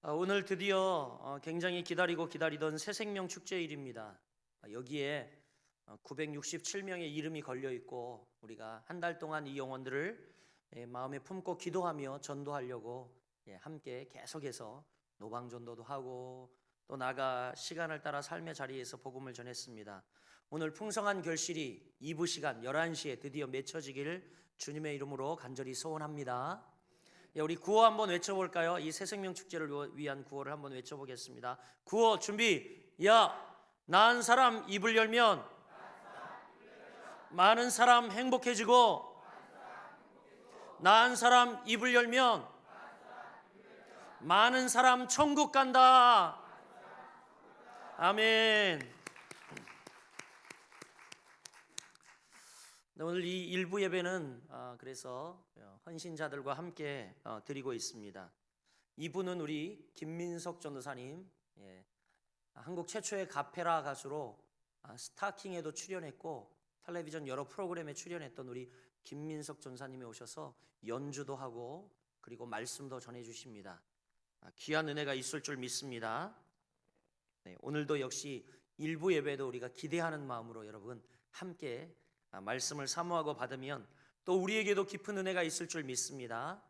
아, 오늘 드디어 어, 굉장히 기다리고 기다리던 새생명 축제일입니다. 아, 여기에 967명의 이름이 걸려 있고 우리가 한 달 동안 이 영혼들을 예, 마음에 품고 기도하며 전도하려고 예, 함께 계속해서 노방 전도도 하고 또 나가 시간을 따라 삶의 자리에서 복음을 전했습니다. 오늘 풍성한 결실이 2부 시간 11시에 드디어 맺혀지기를 주님의 이름으로 간절히 소원합니다. 예, 우리 구호 한번 외쳐볼까요? 이 새생명 축제를 위한 구호를 한번 외쳐보겠습니다. 구호 준비. 야, 나은 사람 입을 열면 많은 사람 행복해지고 나은 사람 입을 열면 많은 사람 천국 간다. 아멘. 오늘 이 일부 예배는 아, 그래서 헌신자들과 함께 어, 드리고 있습니다. 이분은 우리 김민석 전도사님, 예, 한국 최초의 가페라 가수로 아, 스타킹에도 출연했고 텔레비전 여러 프로그램에 출연했던 우리 김민석 전사님이 오셔서 연주도 하고 그리고 말씀도 전해 주십니다. 아, 귀한 은혜가 있을 줄 믿습니다. 네, 오늘도 역시 일부 예배도 우리가 기대하는 마음으로 여러분 함께 아, 말씀을 사모하고 받으면 또 우리에게도 깊은 은혜가 있을 줄 믿습니다.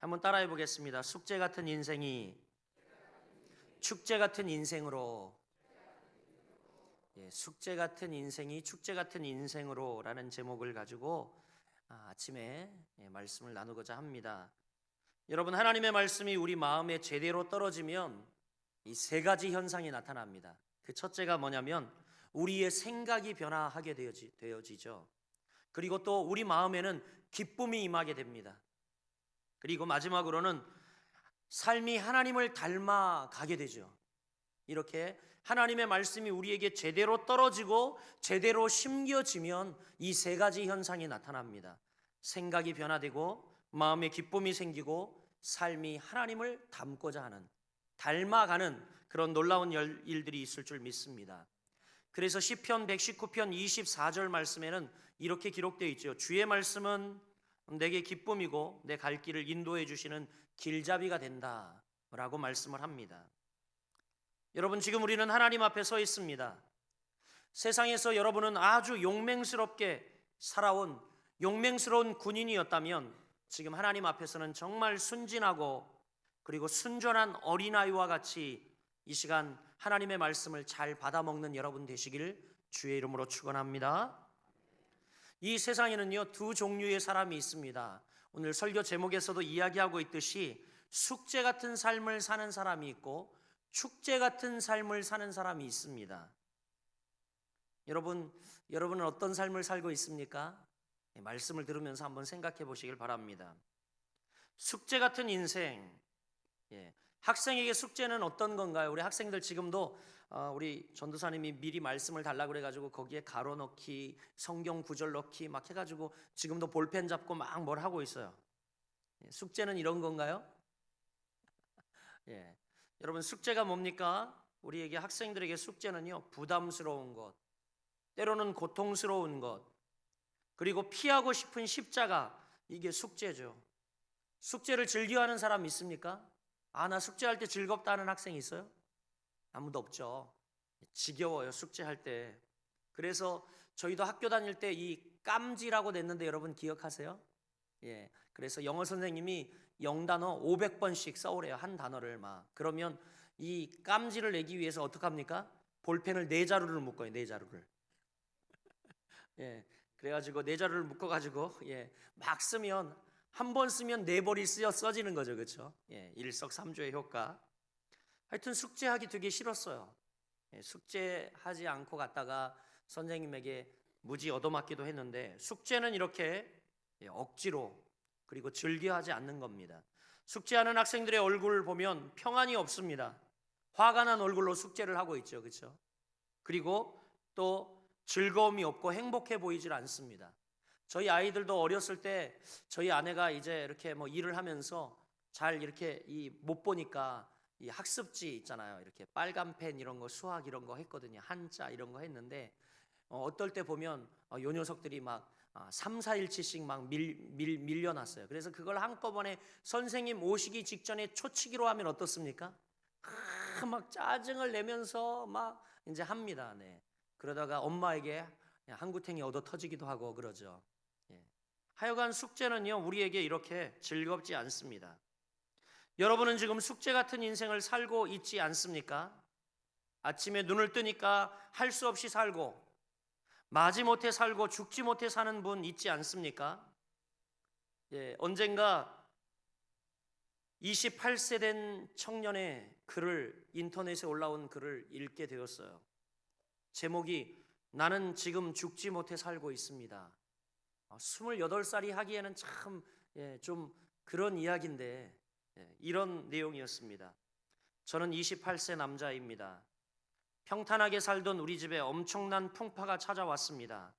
한번 따라해 보겠습니다. 숙제 같은 인생이 축제 같은 인생으로 예, 숙제 같은 인생이 축제 같은 인생으로라는 제목을 가지고 아, 아침에 예, 말씀을 나누고자 합니다. 여러분 하나님의 말씀이 우리 마음에 제대로 떨어지면 이 세 가지 현상이 나타납니다. 그 첫째가 뭐냐면 우리의 생각이 변화하게 되어지, 되어지죠. 그리고 또 우리 마음에는 기쁨이 임하게 됩니다. 그리고 마지막으로는 삶이 하나님을 닮아 가게 되죠. 이렇게 하나님의 말씀이 우리에게 제대로 떨어지고 제대로 심겨지면 이 세 가지 현상이 나타납니다. 생각이 변화되고 마음에 기쁨이 생기고 삶이 하나님을 닮고자 하는 닮아가는 그런 놀라운 일들이 있을 줄 믿습니다. 그래서 시편 119편 24절 말씀에는 이렇게 기록되어 있죠. 주의 말씀은 내게 기쁨이고 내 갈 길을 인도해 주시는 길잡이가 된다라고 말씀을 합니다. 여러분 지금 우리는 하나님 앞에 서 있습니다. 세상에서 여러분은 아주 용맹스럽게 살아온 용맹스러운 군인이었다면 지금 하나님 앞에서는 정말 순진하고 그리고 순전한 어린아이와 같이 이 시간 하나님의 말씀을 잘 받아먹는 여러분 되시기를 주의 이름으로 축원합니다. 이 세상에는요 두 종류의 사람이 있습니다. 오늘 설교 제목에서도 이야기하고 있듯이 숙제 같은 삶을 사는 사람이 있고 축제 같은 삶을 사는 사람이 있습니다. 여러분, 여러분은 어떤 삶을 살고 있습니까? 네, 말씀을 들으면서 한번 생각해 보시길 바랍니다. 숙제 같은 인생, 예, 학생에게 숙제는 어떤 건가요? 우리 학생들 지금도 어, 우리 전도사님이 미리 말씀을 달라 그래가지고 거기에 가로 넣기, 성경 구절 넣기 막 해가지고 지금도 볼펜 잡고 막 뭘 하고 있어요. 예, 숙제는 이런 건가요? 예, 여러분 숙제가 뭡니까? 우리에게 학생들에게 숙제는요 부담스러운 것, 때로는 고통스러운 것, 그리고 피하고 싶은 십자가 이게 숙제죠. 숙제를 즐겨하는 사람 있습니까? 아, 나 숙제할 때 즐겁다는 학생 있어요? 아무도 없죠. 지겨워요, 숙제할 때. 그래서 저희도 학교 다닐 때 이 깜지라고 냈는데 여러분 기억하세요? 예. 그래서 영어 선생님이 영단어 500번씩 써오래요. 한 단어를 막. 그러면 이 깜지를 내기 위해서 어떡합니까? 볼펜을 네 자루를 묶어요. 네 자루를. 예. 그래가지고 네 자루를 묶어가지고 예. 막 쓰면 한 번 쓰면 네 벌이 쓰여 써지는 거죠, 그렇죠? 예, 일석삼조의 효과. 하여튼 숙제하기 되게 싫었어요. 예, 숙제하지 않고 갔다가 선생님에게 무지 얻어맞기도 했는데 숙제는 이렇게 예, 억지로 그리고 즐겨하지 않는 겁니다. 숙제하는 학생들의 얼굴을 보면 평안이 없습니다. 화가 난 얼굴로 숙제를 하고 있죠, 그렇죠? 그리고 또 즐거움이 없고 행복해 보이질 않습니다. 저희 아이들도 어렸을 때 저희 아내가 이제 이렇게 뭐 일을 하면서 잘 이렇게 이 못 보니까 이 학습지 있잖아요. 이렇게 빨간 펜 이런 거 수학 이런 거 했거든요. 한자 이런 거 했는데 어, 어떨 때 보면 어, 요 녀석들이 막 아, 3, 4일치씩 막 밀, 밀, 밀려났어요. 그래서 그걸 한꺼번에 선생님 오시기 직전에 초치기로 하면 어떻습니까? 아, 막 짜증을 내면서 막 이제 합니다. 네. 그러다가 엄마에게 한구탱이 얻어 터지기도 하고 그러죠. 예. 하여간 숙제는요, 우리에게 이렇게 즐겁지 않습니다. 여러분은 지금 숙제 같은 인생을 살고 있지 않습니까? 아침에 눈을 뜨니까 할 수 없이 살고 마지못해 살고 죽지 못해 사는 분 있지 않습니까? 예, 언젠가 28세 된 청년의 글을 인터넷에 올라온 글을 읽게 되었어요. 제목이 나는 지금 죽지 못해 살고 있습니다. 28살이 하기에는 참 예, 좀 그런 이야기인데 예, 이런 내용이었습니다. 저는 28세 남자입니다. 평탄하게 살던 우리 집에 엄청난 풍파가 찾아왔습니다.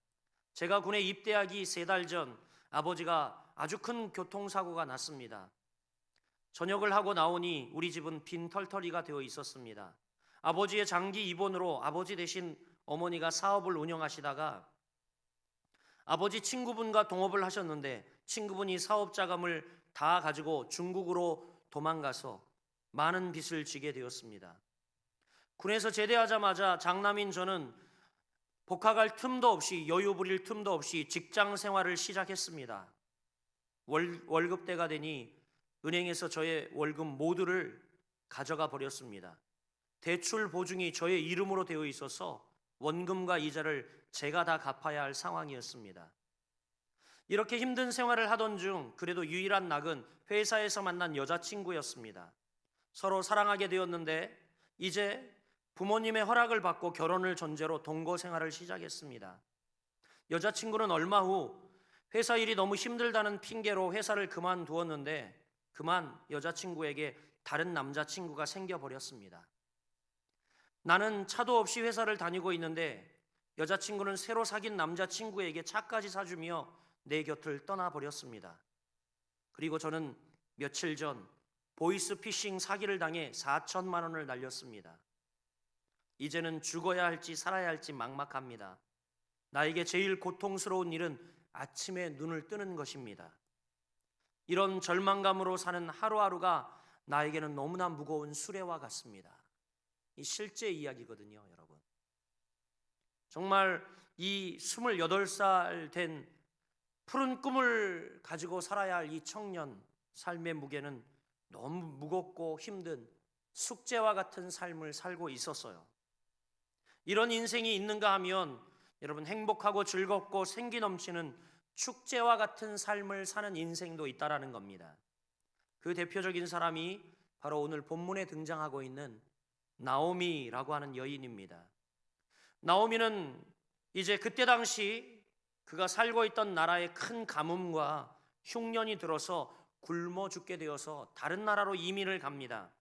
제가 군에 입대하기 세 달 전 아버지가 아주 큰 교통사고가 났습니다. 저녁을 하고 나오니 우리 집은 빈털터리가 되어 있었습니다. 아버지의 장기 입원으로 아버지 대신 어머니가 사업을 운영하시다가 아버지 친구분과 동업을 하셨는데 친구분이 사업 자금을 다 가지고 중국으로 도망가서 많은 빚을 지게 되었습니다. 군에서 제대하자마자 장남인 저는 복학할 틈도 없이 여유 부릴 틈도 없이 직장 생활을 시작했습니다. 월, 월급 때가 되니 은행에서 저의 월급 모두를 가져가 버렸습니다. 대출 보증이 저의 이름으로 되어 있어서 원금과 이자를 제가 다 갚아야 할 상황이었습니다. 이렇게 힘든 생활을 하던 중 그래도 유일한 낙은 회사에서 만난 여자친구였습니다. 서로 사랑하게 되었는데 이제 부모님의 허락을 받고 결혼을 전제로 동거 생활을 시작했습니다. 여자친구는 얼마 후 회사 일이 너무 힘들다는 핑계로 회사를 그만두었는데 그만 여자친구에게 다른 남자친구가 생겨버렸습니다. 나는 차도 없이 회사를 다니고 있는데 여자친구는 새로 사귄 남자친구에게 차까지 사주며 내 곁을 떠나버렸습니다. 그리고 저는 며칠 전 보이스피싱 사기를 당해 4천만 원을 날렸습니다. 이제는 죽어야 할지 살아야 할지 막막합니다. 나에게 제일 고통스러운 일은 아침에 눈을 뜨는 것입니다. 이런 절망감으로 사는 하루하루가 나에게는 너무나 무거운 수레와 같습니다. 이 실제 이야기거든요, 여러분. 정말 이 28살 된 푸른 꿈을 가지고 살아야 할 이 청년 삶의 무게는 너무 무겁고 힘든 숙제와 같은 삶을 살고 있었어요. 이런 인생이 있는가 하면 여러분 행복하고 즐겁고 생기 넘치는 축제와 같은 삶을 사는 인생도 있다라는 겁니다. 그 대표적인 사람이 바로 오늘 본문에 등장하고 있는 나오미라고 하는 여인입니다. 나오미는 이제 그때 당시 그가 살고 있던 나라의 큰 가뭄과 흉년이 들어서 굶어 죽게 되어서 다른 나라로 이민을 갑니다.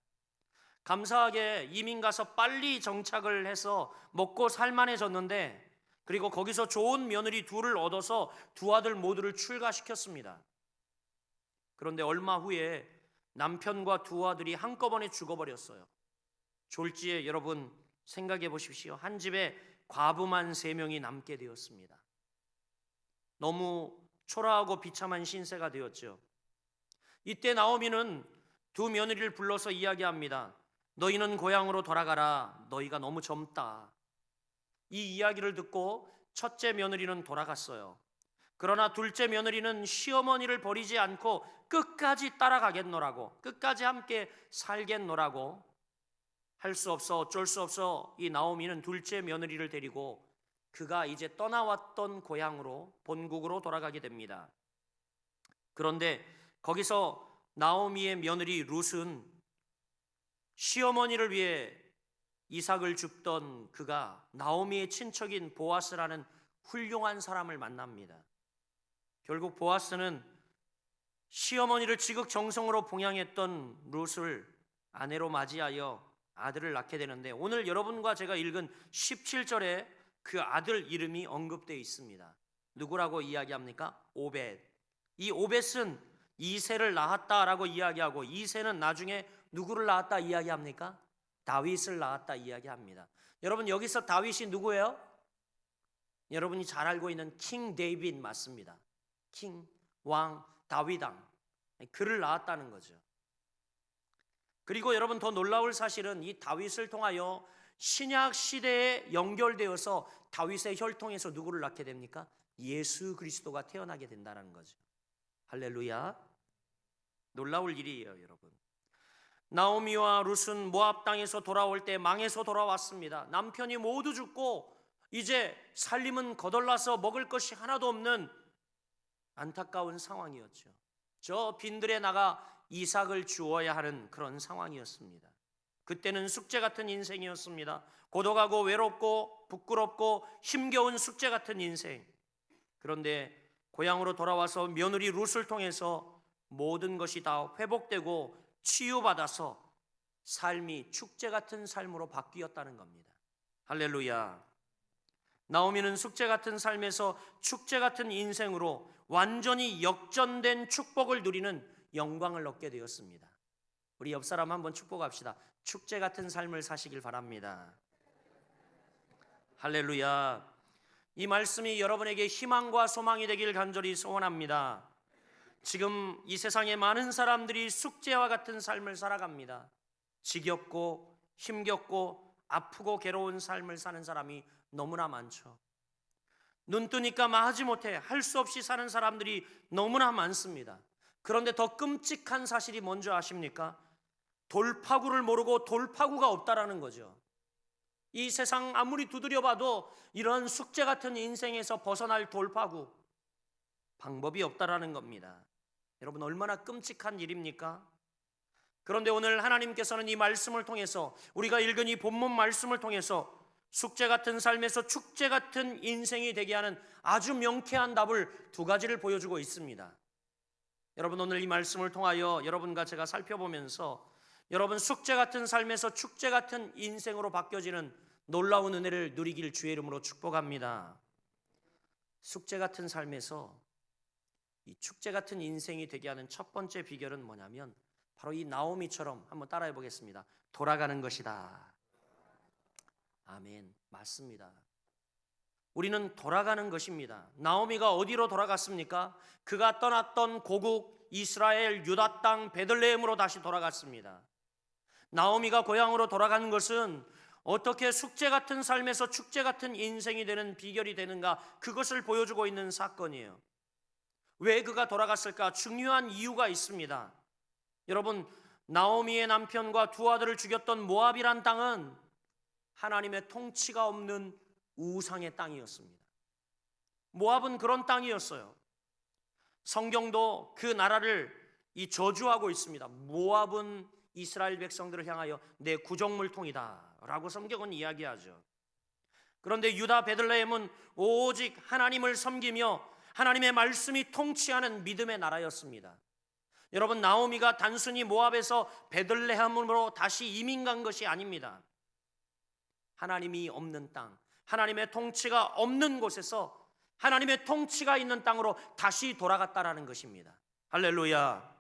감사하게 이민 가서 빨리 정착을 해서 먹고 살만해졌는데 그리고 거기서 좋은 며느리 둘을 얻어서 두 아들 모두를 출가시켰습니다. 그런데 얼마 후에 남편과 두 아들이 한꺼번에 죽어버렸어요. 졸지에 여러분 생각해 보십시오. 한 집에 과부만 세 명이 남게 되었습니다. 너무 초라하고 비참한 신세가 되었죠. 이때 나오미는 두 며느리를 불러서 이야기합니다. 너희는 고향으로 돌아가라. 너희가 너무 젊다. 이 이야기를 듣고 첫째 며느리는 돌아갔어요. 그러나 둘째 며느리는 시어머니를 버리지 않고 끝까지 따라가겠노라고, 끝까지 함께 살겠노라고 할 수 없어 어쩔 수 없어 이 나오미는 둘째 며느리를 데리고 그가 이제 떠나왔던 고향으로 본국으로 돌아가게 됩니다. 그런데 거기서 나오미의 며느리 룻은 시어머니를 위해 이삭을 줍던 그가 나오미의 친척인 보아스라는 훌륭한 사람을 만납니다. 결국 보아스는 시어머니를 지극정성으로 봉양했던 룻을 아내로 맞이하여 아들을 낳게 되는데 오늘 여러분과 제가 읽은 17절에 그 아들 이름이 언급되어 있습니다. 누구라고 이야기합니까? 오벳. 이 오벳은 이세를 낳았다라고 이야기하고 이세는 나중에 누구를 낳았다 이야기합니까? 다윗을 낳았다 이야기합니다. 여러분 여기서 다윗이 누구예요? 여러분이 잘 알고 있는 킹 데이빗 맞습니다. 킹, 왕, 다윗왕. 그를 낳았다는 거죠. 그리고 여러분 더 놀라울 사실은 이 다윗을 통하여 신약 시대에 연결되어서 다윗의 혈통에서 누구를 낳게 됩니까? 예수 그리스도가 태어나게 된다는 거죠. 할렐루야. 놀라울 일이에요, 여러분. 나오미와 룻은 모압 땅에서 돌아올 때 망해서 돌아왔습니다. 남편이 모두 죽고 이제 살림은 거덜나서 먹을 것이 하나도 없는 안타까운 상황이었죠. 저 빈들에 나가 이삭을 주어야 하는 그런 상황이었습니다. 그때는 숙제 같은 인생이었습니다. 고독하고 외롭고 부끄럽고 힘겨운 숙제 같은 인생. 그런데 고향으로 돌아와서 며느리 룻을 통해서 모든 것이 다 회복되고 치유받아서 삶이 축제 같은 삶으로 바뀌었다는 겁니다. 할렐루야. 나오미는 숙제 같은 삶에서 축제 같은 인생으로 완전히 역전된 축복을 누리는 영광을 얻게 되었습니다. 우리 옆 사람 한번 축복합시다. 축제 같은 삶을 사시길 바랍니다. 할렐루야. 이 말씀이 여러분에게 희망과 소망이 되길 간절히 소원합니다. 지금 이 세상에 많은 사람들이 숙제와 같은 삶을 살아갑니다. 지겹고 힘겹고 아프고 괴로운 삶을 사는 사람이 너무나 많죠. 눈 뜨니까 마하지 못해 할 수 없이 사는 사람들이 너무나 많습니다. 그런데 더 끔찍한 사실이 뭔지 아십니까? 돌파구를 모르고 돌파구가 없다라는 거죠. 이 세상 아무리 두드려봐도 이런 숙제 같은 인생에서 벗어날 돌파구 방법이 없다라는 겁니다. 여러분 얼마나 끔찍한 일입니까? 그런데 오늘 하나님께서는 이 말씀을 통해서 우리가 읽은 이 본문 말씀을 통해서 숙제 같은 삶에서 축제 같은 인생이 되게 하는 아주 명쾌한 답을 두 가지를 보여주고 있습니다. 여러분 오늘 이 말씀을 통하여 여러분과 제가 살펴보면서 여러분 숙제 같은 삶에서 축제 같은 인생으로 바뀌어지는 놀라운 은혜를 누리길 주의 이름으로 축복합니다. 숙제 같은 삶에서 이 축제 같은 인생이 되게 하는 첫 번째 비결은 뭐냐면 바로 이 나오미처럼 한번 따라해 보겠습니다. 돌아가는 것이다. 아멘. 맞습니다. 우리는 돌아가는 것입니다. 나오미가 어디로 돌아갔습니까? 그가 떠났던 고국 이스라엘 유다 땅 베들레헴으로 다시 돌아갔습니다. 나오미가 고향으로 돌아가는 것은 어떻게 숙제 같은 삶에서 축제 같은 인생이 되는 비결이 되는가 그것을 보여주고 있는 사건이에요. 왜 그가 돌아갔을까? 중요한 이유가 있습니다. 여러분, 나오미의 남편과 두 아들을 죽였던 모압이란 땅은 하나님의 통치가 없는 우상의 땅이었습니다. 모압은 그런 땅이었어요. 성경도 그 나라를 이 저주하고 있습니다. 모압은 이스라엘 백성들을 향하여 내 구정물통이다라고 성경은 이야기하죠. 그런데 유다 베들레헴은 오직 하나님을 섬기며 하나님의 말씀이 통치하는 믿음의 나라였습니다. 여러분 나오미가 단순히 모압에서 베들레헴으로 다시 이민 간 것이 아닙니다. 하나님이 없는 땅, 하나님의 통치가 없는 곳에서 하나님의 통치가 있는 땅으로 다시 돌아갔다라는 것입니다. 할렐루야.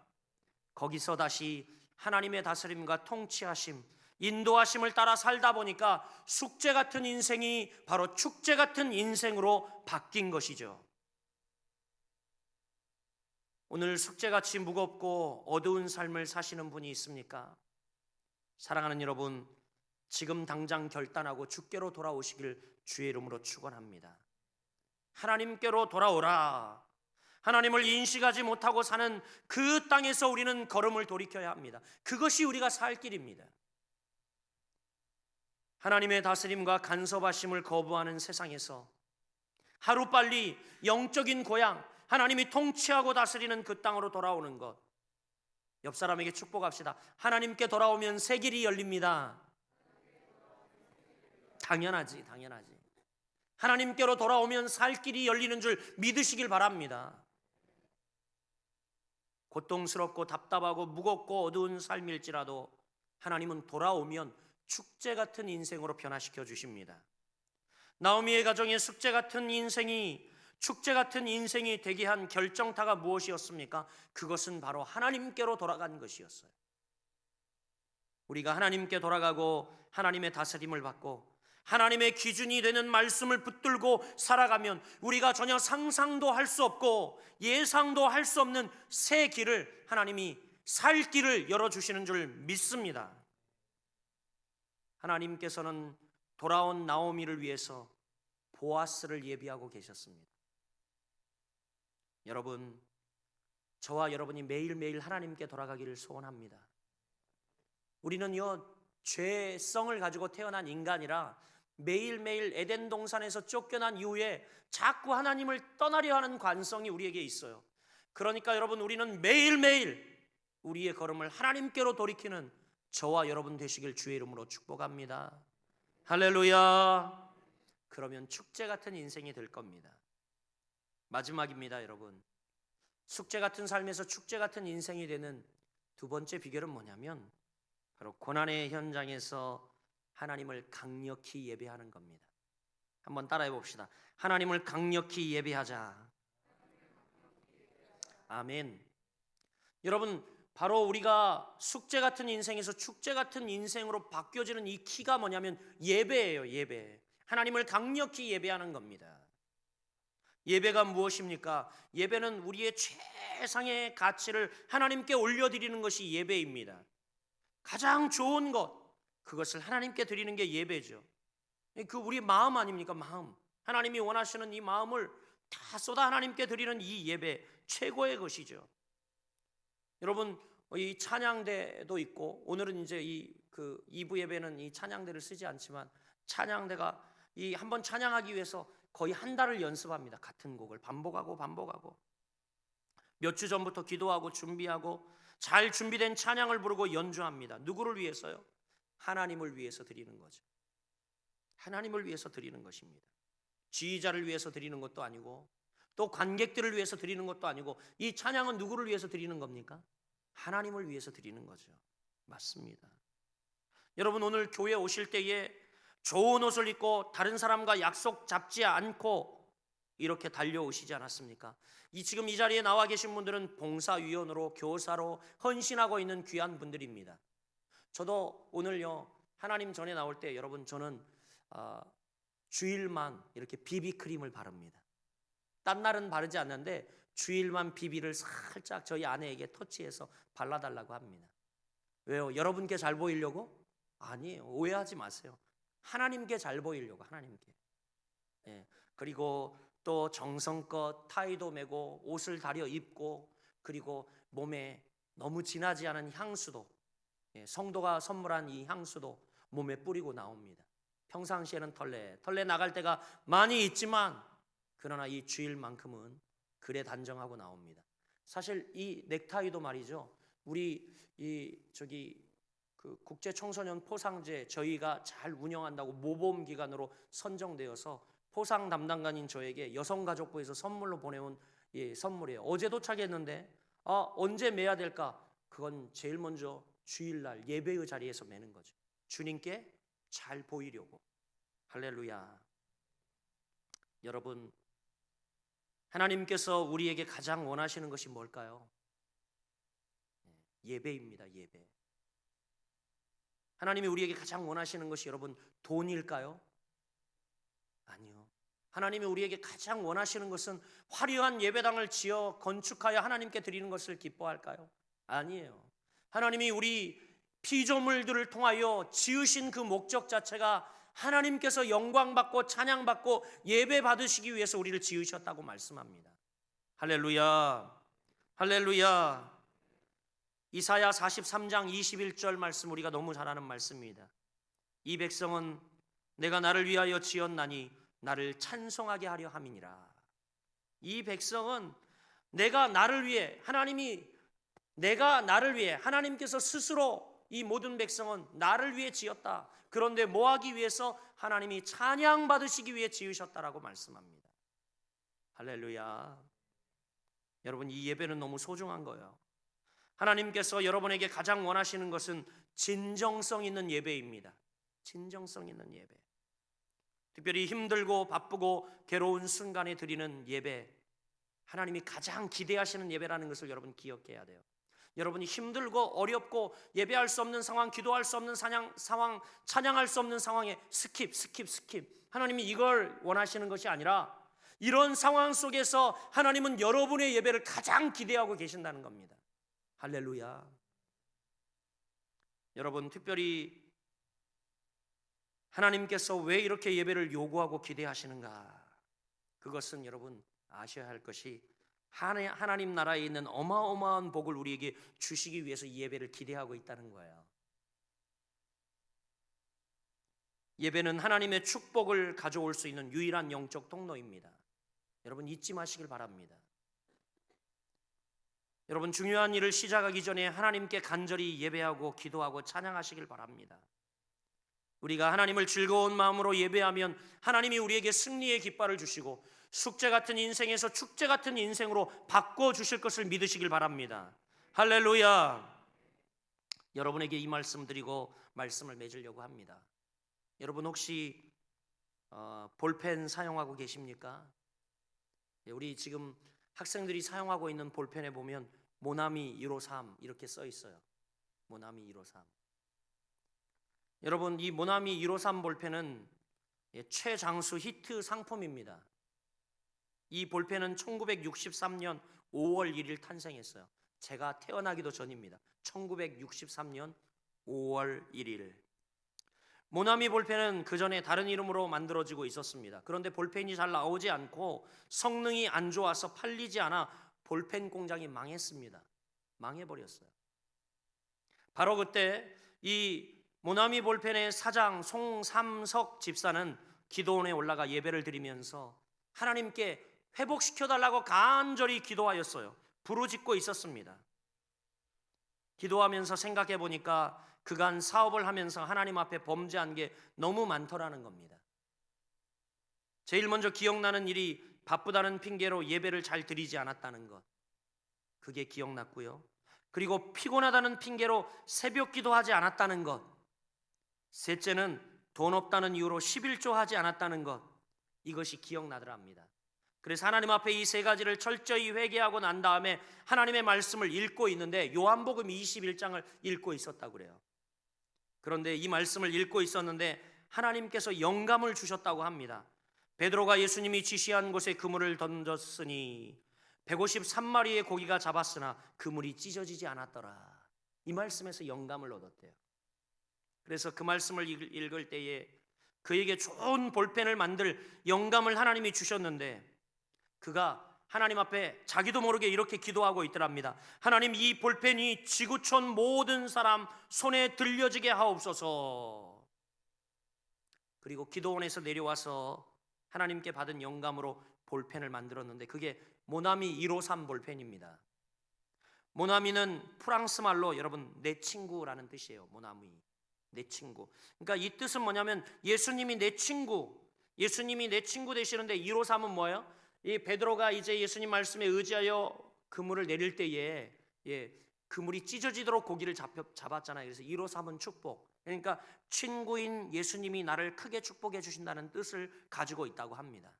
거기서 다시 하나님의 다스림과 통치하심, 인도하심을 따라 살다 보니까 숙제 같은 인생이 바로 축제 같은 인생으로 바뀐 것이죠. 오늘 숙제같이 무겁고 어두운 삶을 사시는 분이 있습니까? 사랑하는 여러분, 지금 당장 결단하고 주께로 돌아오시길 주의 이름으로 축원합니다. 하나님께로 돌아오라. 하나님을 인식하지 못하고 사는 그 땅에서 우리는 걸음을 돌이켜야 합니다. 그것이 우리가 살 길입니다. 하나님의 다스림과 간섭하심을 거부하는 세상에서 하루빨리 영적인 고향, 하나님이 통치하고 다스리는 그 땅으로 돌아오는 것. 옆 사람에게 축복합시다. 하나님께 돌아오면 새 길이 열립니다. 당연하지, 당연하지. 하나님께로 돌아오면 살 길이 열리는 줄 믿으시길 바랍니다. 고통스럽고 답답하고 무겁고 어두운 삶일지라도 하나님은 돌아오면 축제 같은 인생으로 변화시켜 주십니다. 나오미의 가정의 숙제 같은 인생이 축제 같은 인생이 되게 한 결정타가 무엇이었습니까? 그것은 바로 하나님께로 돌아간 것이었어요. 우리가 하나님께 돌아가고 하나님의 다스림을 받고 하나님의 기준이 되는 말씀을 붙들고 살아가면 우리가 전혀 상상도 할 수 없고 예상도 할 수 없는 새 길을 하나님이 살 길을 열어주시는 줄 믿습니다. 하나님께서는 돌아온 나오미를 위해서 보아스를 예비하고 계셨습니다. 여러분, 저와 여러분이 매일매일 하나님께 돌아가기를 소원합니다. 우리는요, 죄성을 가지고 태어난 인간이라 매일매일 에덴 동산에서 쫓겨난 이후에 자꾸 하나님을 떠나려 하는 관성이 우리에게 있어요. 그러니까 여러분, 우리는 매일매일 우리의 걸음을 하나님께로 돌이키는 저와 여러분 되시길 주의 이름으로 축복합니다. 할렐루야. 그러면 축제 같은 인생이 될 겁니다. 마지막입니다, 여러분. 숙제 같은 삶에서 축제 같은 인생이 되는 두 번째 비결은 뭐냐면 바로 고난의 현장에서 하나님을 강력히 예배하는 겁니다. 한번 따라해 봅시다. 하나님을 강력히 예배하자. 아멘. 여러분, 바로 우리가 숙제 같은 인생에서 축제 같은 인생으로 바뀌어지는 이 키가 뭐냐면 예배예요, 예배. 하나님을 강력히 예배하는 겁니다. 예배가 무엇입니까? 예배는 우리의 최상의 가치를 하나님께 올려드리는 것이 예배입니다. 가장 좋은 것, 그것을 하나님께 드리는 게 예배죠. 그 우리 마음 아닙니까? 마음. 하나님이 원하시는 이 마음을 다 쏟아 하나님께 드리는 이 예배, 최고의 것이죠. 여러분, 이 찬양대도 있고, 오늘은 이제 이 그 2부 예배는 이 찬양대를 쓰지 않지만, 찬양대가 이 한 번 찬양하기 위해서 거의 한 달을 연습합니다. 같은 곡을 반복하고 반복하고 몇 주 전부터 기도하고 준비하고 잘 준비된 찬양을 부르고 연주합니다. 누구를 위해서요? 하나님을 위해서 드리는 거죠. 하나님을 위해서 드리는 것입니다. 지휘자를 위해서 드리는 것도 아니고 또 관객들을 위해서 드리는 것도 아니고 이 찬양은 누구를 위해서 드리는 겁니까? 하나님을 위해서 드리는 거죠. 맞습니다. 여러분 오늘 교회 오실 때에 좋은 옷을 입고 다른 사람과 약속 잡지 않고 이렇게 달려오시지 않았습니까? 이 지금 이 자리에 나와 계신 분들은 봉사위원으로 교사로 헌신하고 있는 귀한 분들입니다. 저도 오늘요 하나님 전에 나올 때 여러분 저는 어, 주일만 이렇게 비비 크림을 바릅니다. 딴 날은 바르지 않는데 주일만 비비를 살짝 저희 아내에게 터치해서 발라달라고 합니다. 왜요? 여러분께 잘 보이려고? 아니에요. 오해하지 마세요. 하나님께 잘 보이려고 하나님께. 예. 그리고 또 정성껏 타이도 메고 옷을 다려 입고 그리고 몸에 너무 진하지 않은 향수도 예, 성도가 선물한 이 향수도 몸에 뿌리고 나옵니다. 평상시에는 털레 털레 나갈 때가 많이 있지만 그러나 이 주일만큼은 그래 단정하고 나옵니다. 사실 이 넥타이도 말이죠. 우리 이 저기 그 국제 청소년 포상제 저희가 잘 운영한다고 모범 기관으로 선정되어서 포상 담당관인 저에게 여성가족부에서 선물로 보내온 예, 선물이에요. 어제 도착했는데 아, 언제 매야 될까? 그건 제일 먼저 주일날 예배의 자리에서 매는 거죠. 주님께 잘 보이려고. 할렐루야. 여러분, 하나님께서 우리에게 가장 원하시는 것이 뭘까요? 예, 예배입니다, 예배. 하나님이 우리에게 가장 원하시는 것이 여러분 돈일까요? 아니요. 하나님이 우리에게 가장 원하시는 것은 화려한 예배당을 지어 건축하여 하나님께 드리는 것을 기뻐할까요? 아니에요. 하나님이 우리 피조물들을 통하여 지으신 그 목적 자체가 하나님께서 영광받고 찬양받고 예배 받으시기 위해서 우리를 지으셨다고 말씀합니다. 할렐루야. 할렐루야. 이사야 43장 21절 말씀 우리가 너무 잘 아는 말씀입니다. 이 백성은 내가 나를 위하여 지었나니 나를 찬송하게 하려 함이니라. 이 백성은 내가 나를 위해 하나님이 내가 나를 위해 하나님께서 스스로 이 모든 백성은 나를 위해 지었다. 그런데 뭐 하기 위해서 하나님이 찬양 받으시기 위해 지으셨다라고 말씀합니다. 할렐루야. 여러분 이 예배는 너무 소중한 거예요. 하나님께서 여러분에게 가장 원하시는 것은 진정성 있는 예배입니다. 진정성 있는 예배. 특별히 힘들고 바쁘고 괴로운 순간에 드리는 예배. 하나님이 가장 기대하시는 예배라는 것을 여러분 기억해야 돼요. 여러분이 힘들고 어렵고 예배할 수 없는 상황, 기도할 수 없는 사냥, 상황, 찬양할 수 없는 상황에 스킵, 스킵, 스킵. 하나님이 이걸 원하시는 것이 아니라 이런 상황 속에서 하나님은 여러분의 예배를 가장 기대하고 계신다는 겁니다. 할렐루야. 여러분 특별히 하나님께서 왜 이렇게 예배를 요구하고 기대하시는가? 그것은 여러분 아셔야 할 것이 하나- 하나님 나라에 있는 어마어마한 복을 우리에게 주시기 위해서 이 예배를 기대하고 있다는 거예요. 예배는 하나님의 축복을 가져올 수 있는 유일한 영적 통로입니다. 여러분 잊지 마시길 바랍니다. 여러분 중요한 일을 시작하기 전에 하나님께 간절히 예배하고 기도하고 찬양하시길 바랍니다. 우리가 하나님을 즐거운 마음으로 예배하면 하나님이 우리에게 승리의 깃발을 주시고 숙제 같은 인생에서 축제 같은 인생으로 바꿔 주실 것을 믿으시길 바랍니다. 할렐루야. 여러분에게 이 말씀 드리고 말씀을 맺으려고 합니다. 여러분 혹시 어, 볼펜 사용하고 계십니까? 예, 우리 지금 학생들이 사용하고 있는 볼펜에 보면 모나미 153 이렇게 써 있어요. 모나미 153. 여러분 이 모나미 153 볼펜은 예, 최장수 히트 상품입니다. 이 볼펜은 1963년 5월 1일 탄생했어요. 제가 태어나기도 전입니다. 1963년 5월 1일. 모나미 볼펜은 그 전에 다른 이름으로 만들어지고 있었습니다. 그런데 볼펜이 잘 나오지 않고 성능이 안 좋아서 팔리지 않아 볼펜 공장이 망했습니다. 망해버렸어요. 바로 그때 이 모나미 볼펜의 사장 송삼석 집사는 기도원에 올라가 예배를 드리면서 하나님께 회복시켜 달라고 간절히 기도하였어요. 부르짖고 있었습니다. 기도하면서 생각해 보니까 그간 사업을 하면서 하나님 앞에 범죄한 게 너무 많더라는 겁니다. 제일 먼저 기억나는 일이 바쁘다는 핑계로 예배를 잘 드리지 않았다는 것. 그게 기억났고요. 그리고 피곤하다는 핑계로 새벽 기도하지 않았다는 것. 셋째는 돈 없다는 이유로 11조 하지 않았다는 것. 이것이 기억나더랍니다. 그래서 하나님 앞에 이 세 가지를 철저히 회개하고 난 다음에 하나님의 말씀을 읽고 있는데 요한복음 21장을 읽고 있었다고 그래요. 그런데 이 말씀을 읽고 있었는데 하나님께서 영감을 주셨다고 합니다. 베드로가 예수님이 지시한 곳에 그물을 던졌으니 153마리의 고기가 잡았으나 그물이 찢어지지 않았더라. 이 말씀에서 영감을 얻었대요. 그래서 그 말씀을 읽- 읽을 때에 그에게 좋은 볼펜을 만들 영감을 하나님이 주셨는데 그가 하나님 앞에 자기도 모르게 이렇게 기도하고 있더랍니다. 하나님 이 볼펜이 지구촌 모든 사람 손에 들려지게 하옵소서. 그리고 기도원에서 내려와서 하나님께 받은 영감으로 볼펜을 만들었는데 그게 모나미 153 볼펜입니다. 모나미는 프랑스 말로 여러분 내 친구라는 뜻이에요. 모나미. 내 친구. 그러니까 이 뜻은 뭐냐면 예수님이 내 친구. 예수님이 내 친구 되시는데 153은 뭐예요? 이 베드로가 이제 예수님 말씀에 의지하여 그물을 내릴 때에 예, 그물이 찢어지도록 고기를 잡, 잡았잖아요. 그래서 153은 축복. 그러니까 친구인 예수님이 나를 크게 축복해 주신다는 뜻을 가지고 있다고 합니다.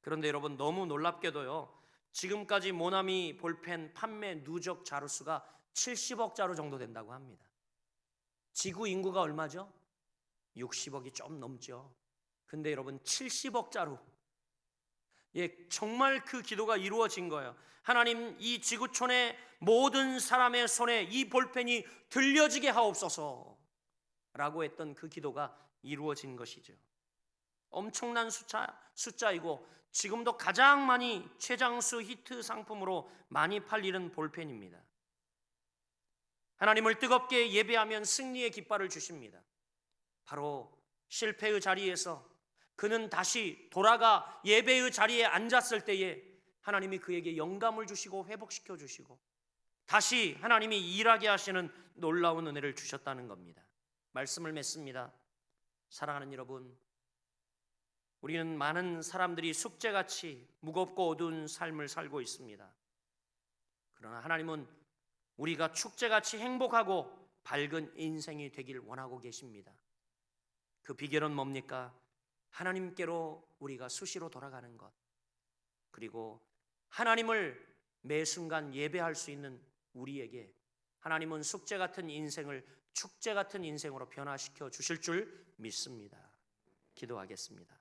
그런데 여러분 너무 놀랍게도요. 지금까지 모나미 볼펜 판매 누적 자루 수가 70억 자루 정도 된다고 합니다. 지구 인구가 얼마죠? 60억이 좀 넘죠. 근데 여러분 70억 자루 예, 정말 그 기도가 이루어진 거예요. 하나님 이 지구촌의 모든 사람의 손에 이 볼펜이 들려지게 하옵소서 라고 했던 그 기도가 이루어진 것이죠. 엄청난 숫자, 숫자이고 지금도 가장 많이 최장수 히트 상품으로 많이 팔리는 볼펜입니다. 하나님을 뜨겁게 예배하면 승리의 깃발을 주십니다. 바로 실패의 자리에서 그는 다시 돌아가 예배의 자리에 앉았을 때에 하나님이 그에게 영감을 주시고 회복시켜 주시고 다시 하나님이 일하게 하시는 놀라운 은혜를 주셨다는 겁니다. 말씀을 맺습니다. 사랑하는 여러분, 우리는 많은 사람들이 숙제같이 무겁고 어두운 삶을 살고 있습니다. 그러나 하나님은 우리가 축제같이 행복하고 밝은 인생이 되길 원하고 계십니다. 그 비결은 뭡니까? 하나님께로 우리가 수시로 돌아가는 것. 그리고 하나님을 매 순간 예배할 수 있는 우리에게 하나님은 숙제 같은 인생을 축제 같은 인생으로 변화시켜 주실 줄 믿습니다. 기도하겠습니다.